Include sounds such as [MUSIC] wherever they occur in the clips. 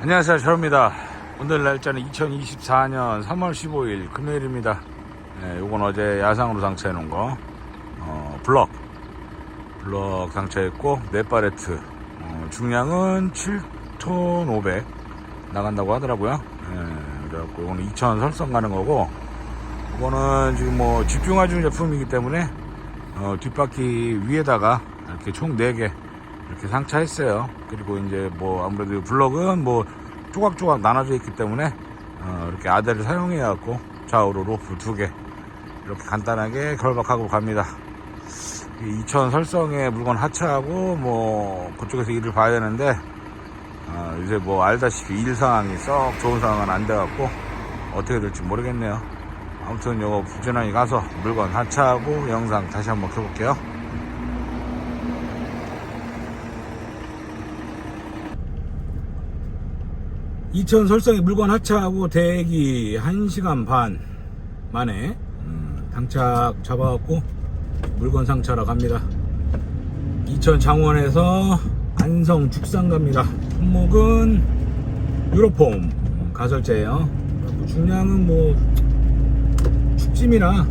안녕하세요. 저입니다. 오늘 날짜는 2024년 3월 15일 금요일입니다. 네, 요건 어제 야상으로 상차해 놓은 거. 어, 블럭. 블럭 상차했고, 네파레트. 어, 중량은 7톤 500 나간다고 하더라고요. 네, 그래갖고 이거는 2000 설성 가는 거고, 이거는 지금 뭐 집중화 중 제품이기 때문에, 어, 뒷바퀴 위에다가 이렇게 총 4개 이렇게 상차했어요. 그리고 이제 뭐 아무래도 블럭은 뭐 조각조각 나눠져 있기 때문에 어, 이렇게 아대를 사용해 갖고 좌우로 로프 두개 이렇게 간단하게 결박하고 갑니다. 2000 설성의 물건 하차하고 뭐 그쪽에서 일을 봐야 되는데 어, 요새 뭐 알다시피 일 상황이 썩 좋은 상황은 안 돼 갖고 어떻게 될지 모르겠네요. 아무튼 요거 부지런히 가서 물건 하차하고 영상 다시 한번 켜볼게요. 이천 설성에 물건 하차하고 대기 1시간 반 만에 음, 당착 잡아갖고 물건 상차하러 갑니다. 이천 장원에서 안성 죽산 갑니다. 품목은 유로폼 음, 가설제예요. 그리고 중량은 뭐 축짐이라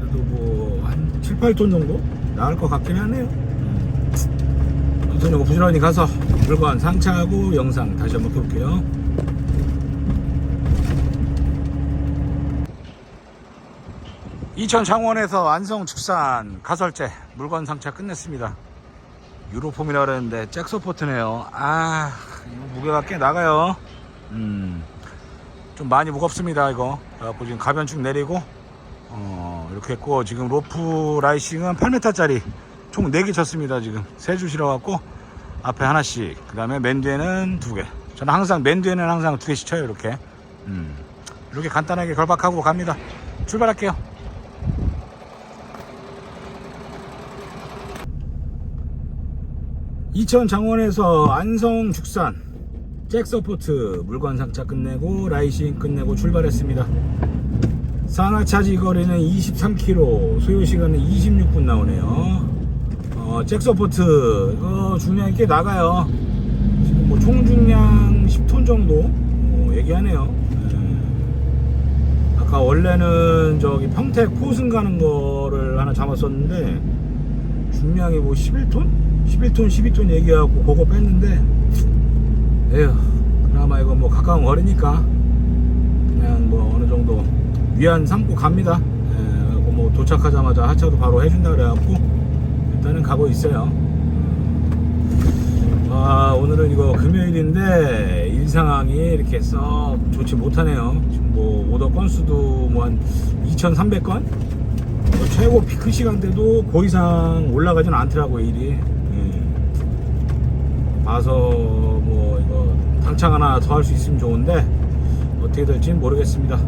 그래도 뭐 한 7, 8톤 정도 나올 것 같긴 하네요. 음. 아무튼 이거 부지런히 가서 물건 상차하고 영상 다시 한번 켜볼게요. 이천 창원에서 안성 축산 가설제 물건 상차 끝냈습니다. 유로폼이라 그랬는데 잭소포트네요. 아, 무게가 꽤 나가요. 음, 좀 많이 무겁습니다, 이거. 그래갖고 지금 가변축 내리고, 어, 이렇게 했고, 지금 로프 라이싱은 8m짜리 총 4개 쳤습니다, 지금. 세줄 실어갖고, 앞에 하나씩, 그 다음에 맨 뒤에는 두 개. 저는 항상 맨 뒤에는 항상 두 개씩 쳐요, 이렇게. 음, 이렇게 간단하게 결박하고 갑니다. 출발할게요. 이천 장원에서 안성 죽산 잭서포트 물건 상차 끝내고 라이싱 끝내고 출발했습니다. 상하차지 거리는 23km, 소요 시간은 26분 나오네요. 어, 잭서포트 어, 중량이 꽤 나가요. 지금 뭐 총중량 10톤 정도 어, 얘기하네요. 예. 아까 원래는 저기 평택 포승 가는 거를 하나 잡았었는데 중량이 뭐 11톤? 11톤, 12톤 얘기하고 그거 뺐는데 에휴 그나마 이거 뭐 가까운 거리니까 그냥 뭐 어느 정도 위안 삼고 갑니다. 예, 그래갖고 뭐 도착하자마자 하차도 바로 해준다 그래갖고 일단은 가고 있어요. 아 오늘은 이거 금요일인데 일 상황이 이렇게 썩 좋지 못하네요. 지금 뭐 오더 건수도 뭐 한 2300건? 뭐 최고 피크 시간대도 그 이상 올라가진 않더라고요 일이 예. 봐서 뭐 이거 당창 하나 더 할 수 있으면 좋은데 어떻게 될지는 모르겠습니다.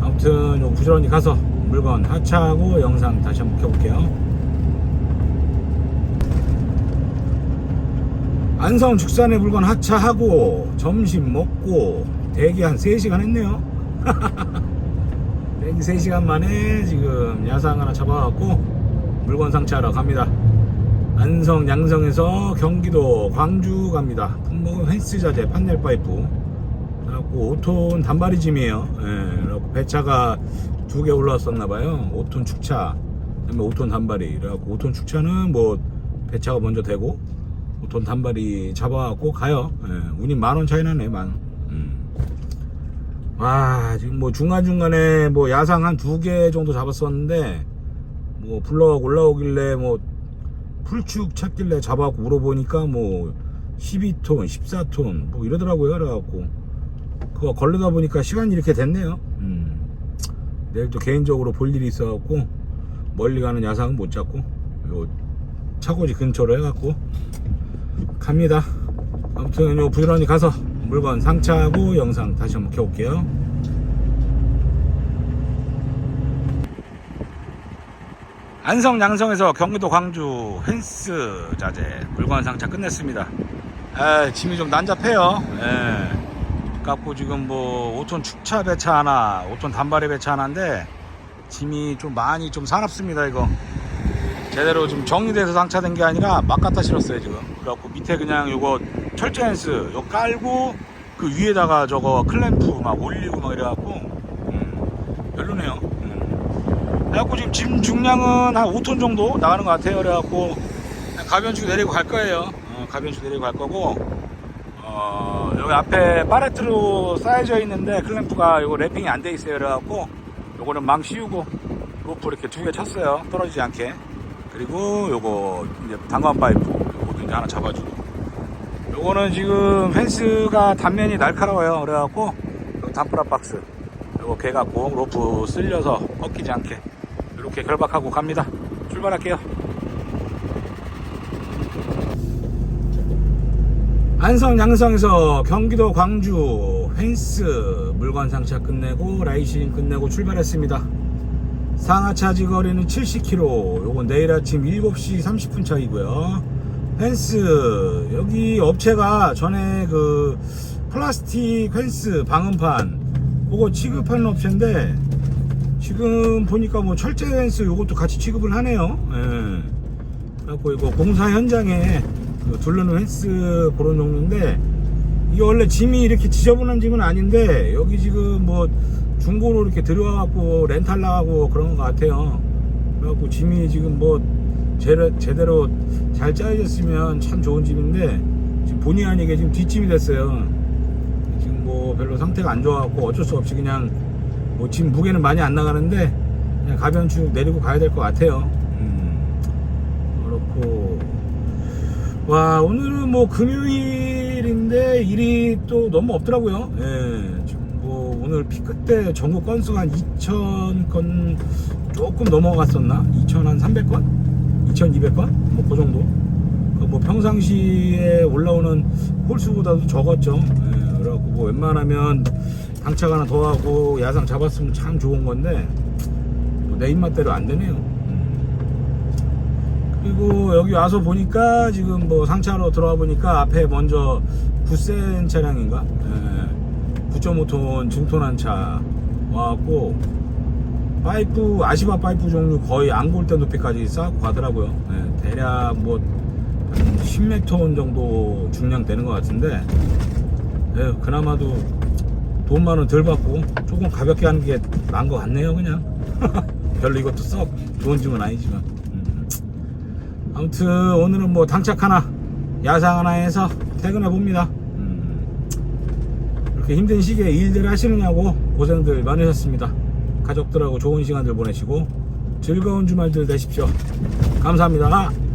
아무튼 요 부지런히 가서 물건 하차하고 영상 다시 한번 켜볼게요. 안성 축산의 물건 하차하고 점심 먹고 대기 한 3시간 했네요. [LAUGHS] 대기 3시간 만에 지금 야상 하나 잡아갖고 물건 상차하러 갑니다 안성 양성에서 경기도 광주 갑니다. 품목은 펜스 자재 판넬 파이프 그래갖고 5톤 단발이 짐이에요. 예, 배차가 두 개 올라왔었나봐요. 5톤 축차 그다음에 5톤 단발이. 그래갖고 5톤 축차는 뭐 배차가 먼저 되고 5톤 단발이 잡아갖고 가요. 예, 운이 만 원 차이 나네 만. 음. 와 지금 뭐 중간중간에 뭐 야상 한 두 개 정도 잡았었는데 뭐 블럭 올라오길래 뭐 풀축 찾길래 잡아갖고 물어보니까 뭐 12톤 14톤 뭐 이러더라고요 그래갖고. 그거 걸르다 보니까 시간이 이렇게 됐네요. 음. 내일 또 개인적으로 볼 일이 있어갖고 멀리 가는 야상은 못 잡고 요 차고지 근처로 해갖고 갑니다. 아무튼 요 부지런히 가서 물건 상차하고 영상 다시 한번 켜볼게요 안성 양성에서 경기도 광주 펜스 자재 물건 상차 끝냈습니다 아, 짐이 좀 난잡해요 예. 갖고 지금 뭐 5톤 축차 배차 하나, 5톤 단발의 배차 하나인데 짐이 좀 많이 좀 사납습니다 이거. 제대로 좀 정리돼서 상차된 게 아니라 막 갖다 실었어요 지금. 그래갖고 밑에 그냥 요거 철제 앤스 요 깔고 그 위에다가 저거 클램프 막 올리고 막 이래갖고 음, 별로네요. 음. 그래갖고 지금 짐 중량은 한 5톤 정도 나가는 것 같아요. 그래갖고 가변축 내리고 갈 거예요. 어, 가변축 내리고 갈 거고 어, 여기 앞에 파레트로 쌓여져 있는데 클램프가 요거 랩핑이 안 돼 있어요. 그래갖고 요거는 망 씌우고 로프 이렇게 두 개 쳤어요. 떨어지지 않게. 그리고 요거 이제 단관 파이프 요것도 이제 하나 잡아주고 요거는 지금 펜스가 단면이 날카로워요. 그래갖고 요 단프라 박스 요거 개 갖고 로프 쓸려서 꺾이지 않게 이렇게 결박하고 갑니다. 출발할게요. 안성 양성에서 경기도 광주 펜스 물건 상차 끝내고 라이싱 끝내고 출발했습니다. 상하차 지 거리는 70km. 요건 내일 아침 7시 30분 차이고요. 펜스 여기 업체가 전에 그 플라스틱 펜스 방음판 그거 취급하는 업체인데 지금 보니까 뭐 철제 펜스 요것도 같이 취급을 하네요. 예. 그래갖고 이거 공사 현장에 그 둘러는 펜스 그런 종류인데 이게 원래 짐이 이렇게 지저분한 짐은 아닌데 여기 지금 뭐 중고로 이렇게 들어와갖고 렌탈 나가고 그런 것 같아요. 그래갖고 짐이 지금 뭐 제대로, 제대로 잘 짜여졌으면 참 좋은 짐인데 지금 본의 아니게 지금 뒷짐이 됐어요. 지금 뭐 별로 상태가 안 좋아갖고 어쩔 수 없이 그냥 뭐짐 무게는 많이 안 나가는데 그냥 가변축 내리고 가야 될 것 같아요. 음, 그렇고 와 오늘은 뭐 금요일인데 일이 또 너무 없더라고요. 예, 지금 뭐 오늘 피크 때 전국 건수가 한 2,000건 조금 넘어갔었나? 2,300건? 2,200건? 뭐 그 정도. 그뭐 평상시에 올라오는 홀수보다도 적었죠. 예, 그래갖고 뭐 웬만하면 당착 하나 더 하고 야상 잡았으면 참 좋은 건데 뭐내 입맛대로 안 되네요. 그리고 여기 와서 보니까 지금 뭐 상차로 들어와 보니까 앞에 먼저 부센 차량인가? 예, 9.5톤 중톤한 차 와갖고 파이프 아시바 파이프 종류 거의 안골대 높이까지 쌓고 가더라고요. 예, 대략 뭐 10몇 톤 정도 중량 되는 것 같은데 예, 그나마도 돈만 원덜 받고 조금 가볍게 하는 게 나은 것 같네요 그냥. [LAUGHS] 별로 이것도 썩 좋은 짐은 아니지만. 음. 아무튼 오늘은 뭐 당착 하나 야상 하나 해서 퇴근해 봅니다. 음. 이렇게 힘든 시기에 일들 하시느냐고 고생들 많으셨습니다. 가족들하고 좋은 시간들 보내시고 즐거운 주말들 되십시오. 감사합니다